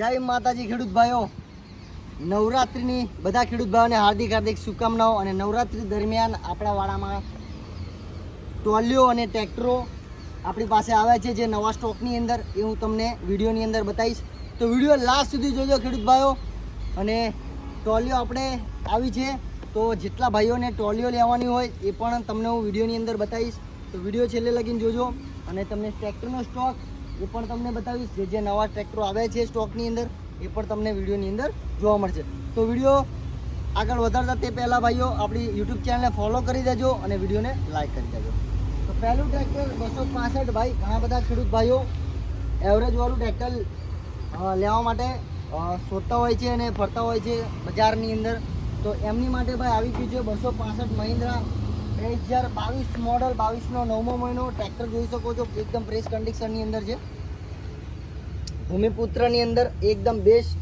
જય માતાજી ખેડૂત ભાઈઓ. નવરાત્રિની બધા ખેડૂત ભાઈઓને હાર્દિક હાર્દિક શુભકામનાઓ અને નવરાત્રિ દરમિયાન આપણા વાડામાં ટોલિયો અને ટ્રેક્ટરો આપણી પાસે આવે છે જે નવા સ્ટોકની અંદર, એ હું તમને વિડીયોની અંદર બતાવીશ. તો વીડિયો લાસ્ટ સુધી જોજો ખેડૂત ભાઈઓ. અને ટોલીઓ આપણે આવી છે, તો જેટલા ભાઈઓને ટોલિયો લેવાની હોય, એ પણ તમને હું વિડીયોની અંદર બતાવીશ. તો વીડિયો છેલ્લે લગીને જોજો અને તમને ટ્રેક્ટરનો સ્ટોક એ પણ તમને બતાવીશ. જે જે નવા ટ્રેક્ટરો આવ્યા છે સ્ટોકની અંદર, એ પણ તમને વિડીયોની અંદર જોવા મળશે. તો વીડિયો આગળ વધારતા તે પહેલાં ભાઈઓ, આપણી યુટ્યુબ ચેનલને ફોલો કરી દેજો અને વિડીયોને લાઈક કરી દેજો. તો પહેલું ટ્રેક્ટર બસો પાસઠ ભાઈ, ઘણા બધા ખેડૂત ભાઈઓ એવરેજવાળું ટ્રેક્ટર લેવા માટે શોધતા હોય છે અને ફરતા હોય છે બજારની અંદર. તો એમની માટે ભાઈ આવી ગયું છે બસો પાસઠ મહિન્દ્રા બે હજાર બાવીસ મોડલ બાવીસનો નવમો મહિનો ટ્રેક્ટર જોઈ શકો છો, એકદમ ફ્રેશ કન્ડિશનની અંદર છે. ભૂમિપુત્રની અંદર એકદમ બેસ્ટ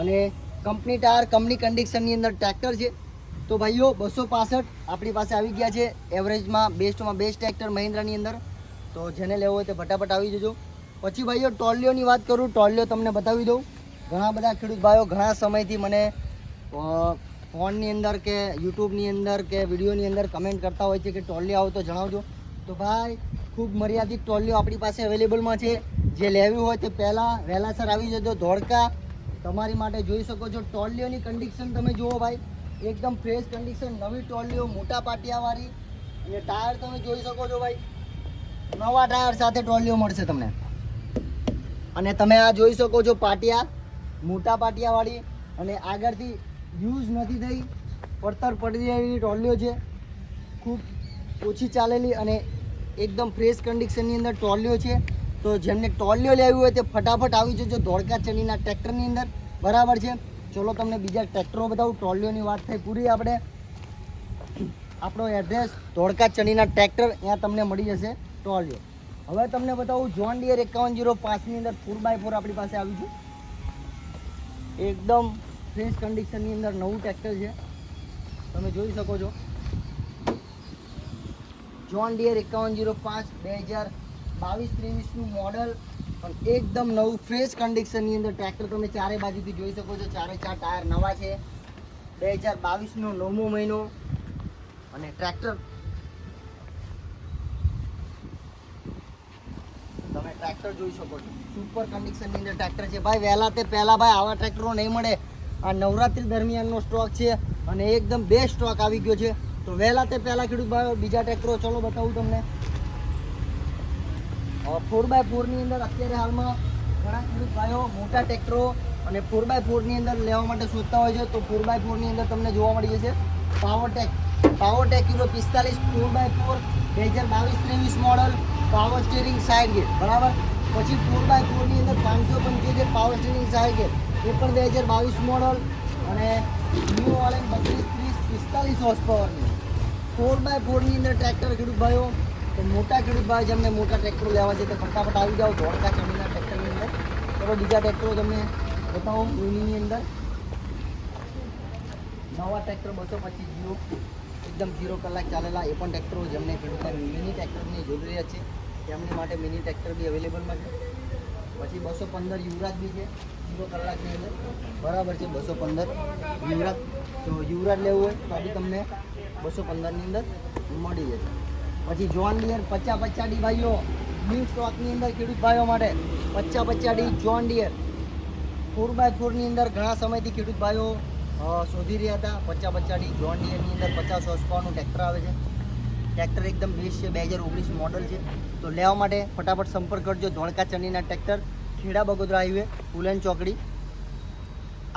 અને કંપની ટાયર કંપની કન્ડિશનની અંદર ટ્રેક્ટર છે. તો ભાઈઓ, બસો પાસઠ આપણી પાસે આવી ગયા છે એવરેજમાં બેસ્ટમાં બેસ્ટ ટ્રેક્ટર મહિન્દ્રાની અંદર. તો જેને લેવો હોય તે ફટાફટ આવી જજો. પછી ભાઈઓ, ટોલિયોની વાત કરું, ટોલિયો તમને બતાવી દઉં. ઘણા બધા ખેડૂત ભાઈઓ ઘણા સમયથી મને ફોનની અંદર કે યુટ્યુબની અંદર કે વિડીયોની અંદર કમેન્ટ કરતા હોય છે કે ટોલિયો આવો તો જણાવજો. તો ભાઈ, ખૂબ મર્યાદિત ટોલિયો આપણી પાસે અવેલેબલમાં છે. જે લેવી હોય તે પહેલાં વહેલાસર આવી જજો. ધોળકા, તમારી માટે જોઈ શકો છો. ટોલિયોની કન્ડિશન તમે જુઓ ભાઈ. એકદમ ફ્રેશ કન્ડિશન નવી ટોલિયો મોટા પાટિયાવાળી. અને ટાયર તમે જોઈ શકો છો ભાઈ. નવા ટાયર સાથે ટોલિયો મળશે તમને. અને તમે આ જોઈ શકો છો પાટિયા, મોટા પાટિયાવાળી. અને આગળથી યુઝ નથી થઈ. પડતર પડી રહેલી ટ્રોલીઓ છે. ખૂબ ઓછી ચાલેલી અને એકદમ ફ્રેશ કન્ડિશનની અંદર ટોલિયો છે. તો જેમને ટોલિયો લેવી હોય તે ફટાફટ આવી જજો ધોળકા ચણીના ટ્રેક્ટરની અંદર. બરાબર છે? ચલો તમને બીજા ટ્રેક્ટરો બતાવું. ટ્રોલીઓની વાત થઈ પૂરી આપણે. આપણો એડ્રેસ ધોળકા ચણીના ટ્રેક્ટર. ત્યાં તમને મળી જશે ટ્રોલીઓ હવે તમને બતાવું જોન ડિયર એકાવન જીરો પાંચની અંદર ફોર બાય ફોર આપણી પાસે આવ્યું છે. એકદમ ફ્રેશ કન્ડિશનની અંદર નવું ટ્રેક્ટર છે. તમે જોઈ શકો છો. જોન ડિયર એકાવન જીરો પાંચ બે હજાર બાવીસ ત્રેવીસનું મોડલ પણ એકદમ નવું ફ્રેશ કન્ડિશનની અંદર ટ્રેક્ટર તમે ચારે બાજુથી જોઈ શકો છો. ચારે ચાર ટાયર નવા છે. બે હજાર બાવીસનો નવમો મહિનો. અને ટ્રેક્ટર તમે ટ્રેક્ટર જોઈ શકો છો. સુપર કન્ડિશનની અંદર ટ્રેક્ટર છે. ભાઈ, વહેલા તે પહેલાં ભાઈ આવા ટ્રેક્ટરો નહીં મળે. આ નવરાત્રી દરમિયાનનો સ્ટોક છે અને એકદમ બેસ્ટ સ્ટોક આવી ગયો છે. તો વહેલા તે પહેલાં ખેડૂત ભાઈ બીજા ટ્રેક્ટરો ચલો બતાવું તમને. ફોર બાય ફોરની અંદર અત્યારે હાલમાં ઘણા ખેડૂત ભાઈઓ, મોટા ટ્રેક્ટરો અને ફોર બાય ફોરની અંદર લેવા માટે શોધતા હોય છે. તો ફોર બાય ફોરની અંદર તમને જોવા મળી જશે. પાવરટેક પાવરટેક કિલો પિસ્તાલીસ ફોર બાય ફોર બે હજાર બાવીસ ત્રેવીસ મોડલ પાવર સ્ટીરિંગ સાઇડ ગેટ બરાબર? પછી ફોર બાય ફોરની અંદર પાંચસો પંચોતેર પાવર સ્ટીરિંગ સાઇડ ગેર એ પણ બે હજાર બાવીસ મોડલ અને ન્યૂ ઓલેન બત્રીસ ત્રીસ પિસ્તાલીસ હોર્સ પાવરની ફોર બાય ફોરની અંદર ટ્રેક્ટર ખેડૂત ભાઈઓ, તો મોટા ખેડૂત ભાઈ જેમને મોટા ટ્રેક્ટરો લેવા છે તો ફટાફટ આવી જાઓ, ધોળકા ચમીના ટ્રેક્ટરની અંદર. ચલો બીજા ટ્રેક્ટરો તમને બતાવો યુનીની અંદર. નવા ટ્રેક્ટર બસો પચીસ જીરો, એકદમ ઝીરો કલાક ચાલેલા એ પણ ટ્રેક્ટરો જેમને ખેડૂતને મિની ટ્રેક્ટરની જરૂરિયાત છે. તેમની માટે મિની ટ્રેક્ટર બી અવેલેબલમાં છે. પછી બસો પંદર યુવરાજ બી છે. કલાકની અંદર. બરાબર છે, બસો પંદર. યુવરાજ, તો યુવરાજ લેવું હોય તો બી તમને બસો પંદરની અંદર મળી જશે. પછી જોન ડિયર, પચ્ચા ડી ભાઈઓ ન્યૂ સ્ટોકની અંદર ખેડૂત ભાઈઓ માટે પચાસ પચાડી જોન ડિયર. ફોર બાય ફોરની અંદર ઘણા સમયથી ખેડૂત ભાઈઓ શોધી રહ્યા હતા. પચાસ પચાડી જોન ડિયરની અંદર પચાસ હોર્સ પાવરનું ટ્રેક્ટર આવે છે. ટ્રેક્ટર એકદમ બેસ્ટ છે, બે હજાર ઓગણીસ મોડલ છે. તો લેવા માટે ફટાફટ સંપર્ક કરજો ધોળકા ચંડીના ટ્રેક્ટર ખેડા બગોદરા હાઈવે ફુલેન ચોકડી.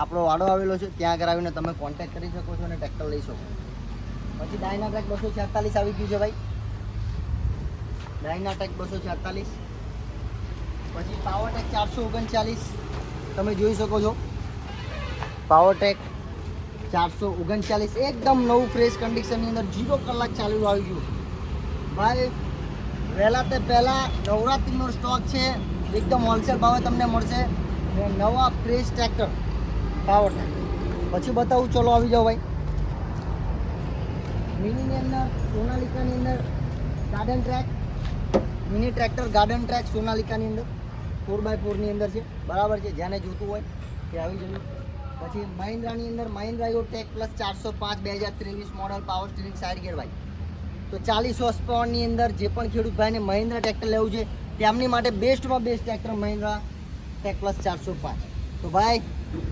આપણો વાડો આવેલો છે, ત્યાં આગળ આવીને તમે કોન્ટેક્ટ કરી શકો છો અને ટ્રેક્ટર લઈ શકો પછી ડાયનાટેક બસો છેતાલીસ આવી ગયું છે ભાઈ. ડાયનાટેક બસો છેતાલીસ. પછી પાવર ટેક ચારસો ઓગણચાલીસ. તમે જોઈ શકો છો. પાવર ટેક ચારસો ઓગણચાલીસ. એકદમ નવું ફ્રેશ કન્ડિશનની અંદર જીરો કલાક ચાલુ આવી ગયું. ભાઈ, વહેલા તે પહેલાં નવરાત્રિનો સ્ટોક છે. એકદમ હોલસેલ ભાવે તમને મળશે અને નવા ફ્રેશ ટ્રેક્ટર પાવર પછી બતાવું, ચલો આવી જાઓ ભાઈ. મિનીની અંદર, સોનાલિકાની અંદર garden track mini tractor garden track સોનાલિકાની અંદર. ફોર બાય ફોરની અંદર છે, બરાબર છે, જેને જોતું હોય તે આવી જવું પછી મહિન્દ્રાની અંદર મહિન્દ્રા યો ટેક પ્લસ ચારસો પાંચ, બે હજાર ત્રેવીસ model power steering side gear ભાઈ. તો ચાલીસ હોર્સ પાવરની અંદર જે પણ ખેડૂત ભાઈને મહિન્દ્રા ટ્રેક્ટર લેવું છે તેમની માટે બેસ્ટમાં best tractor Mahindra tech plus ચારસો પાંચ. તો ભાઈ,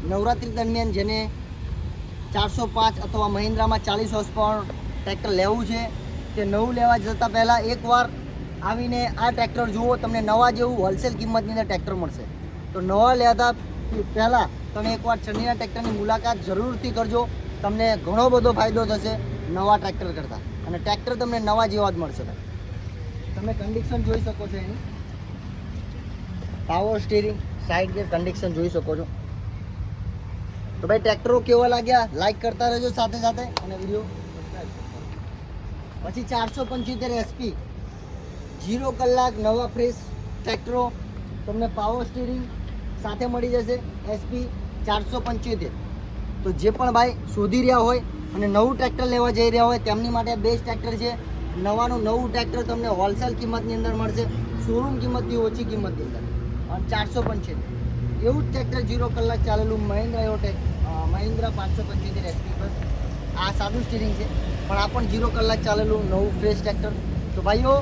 નવરાત્રિ દરમિયાન જેને ચારસો પાંચ અથવા મહિન્દ્રામાં ચાલીસ હોર્સ પાવર ટ્રેક્ટર લેવું છે, તે નવું લેવા જતાં પહેલાં એકવાર આવીને આ ટ્રેક્ટર જુઓ, તમને નવા જેવું હોલસેલ કિંમતની અંદર ટ્રેક્ટર મળશે. તો નવા લેતા પહેલાં તમે એકવાર ચંડીના ટ્રેક્ટરની મુલાકાત જરૂરથી કરજો. તમને ઘણો બધો ફાયદો થશે નવા ટ્રેક્ટર કરતાં. અને ટ્રેક્ટર તમને નવા જેવા જ મળશે. તમે કન્ડિશન જોઈ શકો છો એની. Power steering side gear condition જોઈ શકો છો. તો ભાઈ ટ્રેક્ટરો કેવા લાગ્યા? લાઈક કરતા રહેજો સાથે સાથે અને વીડિયો પછી ચારસો પંચોતેર એસપી જીરો કલાક નવા ફ્રેશ ટ્રેક્ટરો તમને પાવર સ્ટીરિંગ સાથે મળી જશે. એસપી ચારસો પંચોતેર. તો જે પણ ભાઈ શોધી રહ્યા હોય અને નવું ટ્રેક્ટર લેવા જઈ રહ્યા હોય, તેમની માટે બેસ્ટ ટ્રેક્ટર છે. નવાનું નવું ટ્રેક્ટર તમને હોલસેલ કિંમતની અંદર મળશે. શોરૂમ કિંમતથી ઓછી કિંમતની અંદર. અને ચારસો પંચોતેર. એવું જ ટ્રેક્ટર જીરો કલાક ચાલેલું મહિન્દ્રા એવોટેક મહિન્દ્રા પાંચસો પંચોતેર એસપી પર. આ સાદું સ્ટીરિંગ છે, પણ આ પણ જીરો કલાક ચાલેલું નવું ફ્રેશ ટ્રેક્ટર તો ભાઈઓ,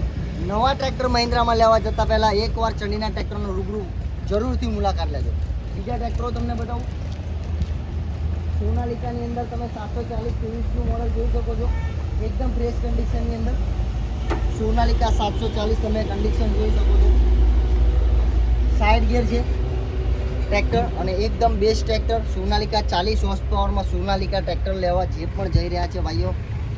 નવા ટ્રેક્ટર મહિન્દ્રામાં લેવા જતાં પહેલાં એકવાર ચંડીના ટ્રેક્ટરનો રૂબરૂ જરૂરથી મુલાકાત લેજો. બીજા ટ્રેક્ટરો તમને બતાવું. સોનાલિકાની અંદર તમે સાતસો ચાલીસ ત્રેવીસનું મોડલ જોઈ શકો છો. એકદમ ફ્રેશ કન્ડિશનની અંદર. સોનાલિકા સાતસો ચાલીસ તમે કન્ડિશન જોઈ શકો છો. સાઈડ ગિયર છે. ટ્રેક્ટર અને એકદમ બેસ્ટ ટ્રેક્ટર. સોનાલિકા ચાલીસ હોર્સ પાવરમાં સોનાલિકા ટ્રેક્ટર લેવા જે પણ જઈ રહ્યા છે ભાઈઓ.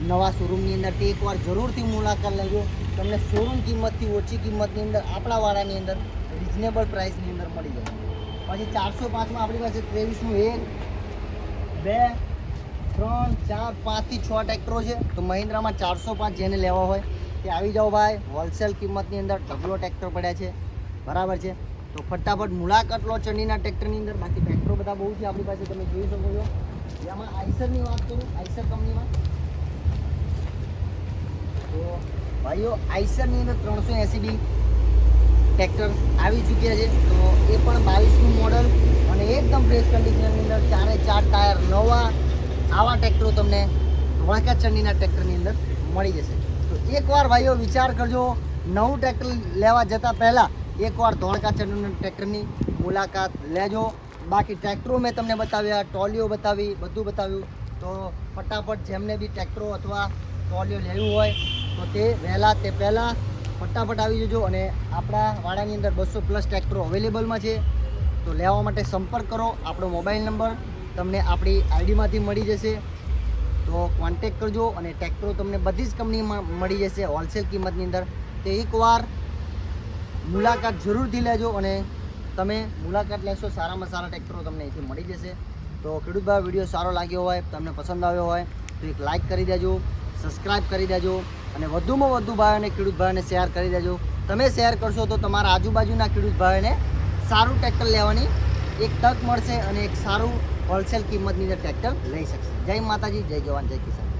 નવા શોરૂમની અંદર તે એકવાર જરૂરથી મુલાકાત લેજો. તમને શોરૂમ કિંમતથી ઓછી કિંમતની અંદર આપણા વાળાની અંદર રિઝનેબલ પ્રાઇસની અંદર મળી જાય. પછી ચારસો પાંચમાં આપણી પાસે ત્રેવીસનું એક, બે, ત્રણ, ચાર પાંચથી છ ટ્રેક્ટરો છે. તો મહિન્દ્રામાં ચારસો પાંચ જેને લેવા હોય તે આવી જાઓ ભાઈ. હોલસેલ કિંમતની અંદર ડબલો ટ્રેક્ટર પડ્યા છે. બરાબર છે. તો ફટાફટ મુલાકાત લો ચંડીના ટ્રેક્ટરની અંદર. બાકી ટ્રેક્ટરો બધા બહુ છે, આપણી પાસે તમે જોઈ શકો છો. એમાં આઈસરની વાત કરું, આઈસર કંપનીમાં. તો ભાઈઓ, આઈસરની અંદર ત્રણસો એંસી બી ટ્રેક્ટર આવી ચૂક્યા છે. તો એ પણ બાવીસનું મોડલ અને એકદમ ફ્રેશ કન્ડિશનની અંદર ચારે ચાર ટાયર નવા આવા ટ્રેક્ટરો તમને વણકા ચંડીના ટ્રેક્ટરની અંદર મળી જશે. તો એકવાર ભાઈઓ વિચાર કરજો, નવું ટ્રેક્ટર લેવા જતાં પહેલાં એકવાર ધોળકા ચંડીના ટ્રેક્ટરની મુલાકાત લેજો. બાકી ટ્રેક્ટરો મેં તમને બતાવ્યા, ટોલીઓ બતાવી, બધું બતાવ્યું. તો ફટાફટ જેમને બી ટ્રેક્ટરો અથવા ટોલીઓ લેવું હોય, તો તે વહેલા તે પહેલાં ફટાફટ આવી જજો અને આપણા વાડાની અંદર બસો પ્લસ ટ્રેક્ટરો અવેલેબલમાં છે. તો લેવા માટે સંપર્ક કરો. આપણો મોબાઈલ નંબર તમને આપણી આઈડીમાંથી મળી જશે. તો કોન્ટેક કરજો અને ટ્રેક્ટરો તમને બધી જ કંપનીમાં મળી જશે હોલસેલ કિંમતની અંદર. તે એકવાર મુલાકાત જરૂરથી લેજો અને તમે મુલાકાત લેશો સારામાં સારા ટ્રેક્ટરો તમને અહીંથી મળી જશે. તો ખેડૂત ભાઈ, વીડિયો સારો લાગ્યો હોય, તમને પસંદ આવ્યો હોય, તો એક લાઇક કરી દેજો સબસ્ક્રાઇબ કરી દેજો અને વધુમાં વધુ ભાઈઓને, ખેડૂત ભાઈઓને શેર કરી દેજો. તમે શેર કરશો તો તમારા આજુબાજુના ખેડૂત ભાઈઓને સારું ટ્રેક્ટર લેવાની એક તક મળશે અને એક સારું હોલસેલ કિંમતની અંદર ટ્રેક્ટર લઈ શકશે. જય માતાજી, જય જવાન, જય કિસાન.